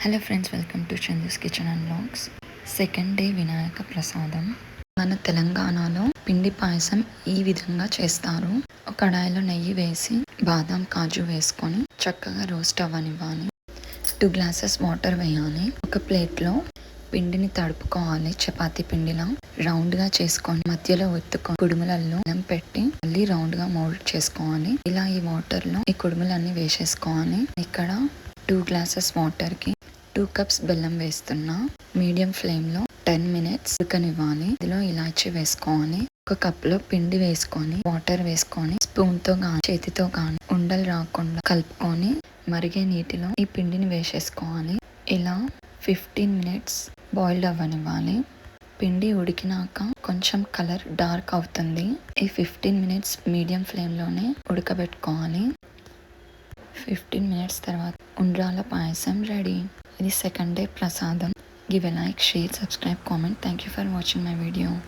Hello friends welcome to Chandu's kitchen and blogs second day Vinayaka ప్రసాదం మన తెలంగాణలో పిండి పాయసం ఈ విధంగా చేస్తారు. ఒక కడాయిలో నెయ్యి వేసి బాదం కాజు వేసుకొని చక్కగా రోస్ట్ అవ్వనివ్వాలి. టూ గ్లాసెస్ వాటర్ వేయాలి. ఒక ప్లేట్లో పిండిని తడుపుకోవాలి. చపాతి పిండిలా రౌండ్గా చేసుకొని మధ్యలో ఒత్తుకొని కుడుములలో అన్నం పెట్టి మళ్ళీ రౌండ్గా మోల్డ్ చేసుకోవాలి. ఇలా ఈ వాటర్లో ఈ కుడుములన్నీ వేసేసుకోవాలి. ఇక్కడ టూ గ్లాసెస్ వాటర్కి టూ కప్స్ బెల్లం వేస్తున్నా. మీడియం ఫ్లేమ్లో టెన్ మినిట్స్ ఉడకనివ్వాలి. ఇందులో ఇలాచి వేసుకోవాలి. ఒక కప్లో పిండి వేసుకొని వాటర్ వేసుకొని స్పూన్తో చేతితో కానీ ఉండలు రాకుండా కలుపుకొని మరిగే నీటిలో ఈ పిండిని వేసేసుకోవాలి. ఇలా ఫిఫ్టీన్ మినిట్స్ బాయిల్డ్ అవ్వనివ్వాలి. పిండి ఉడికినాక కొంచెం కలర్ డార్క్ అవుతుంది. ఈ ఫిఫ్టీన్ మినిట్స్ మీడియం ఫ్లేమ్లోనే ఉడకబెట్టుకోవాలి. ఫిఫ్టీన్ మినిట్స్ తర్వాత ఉండ్రాల పాయసం ready. the second day prasadam. Give a like share subscribe comment. Thank you for watching my video.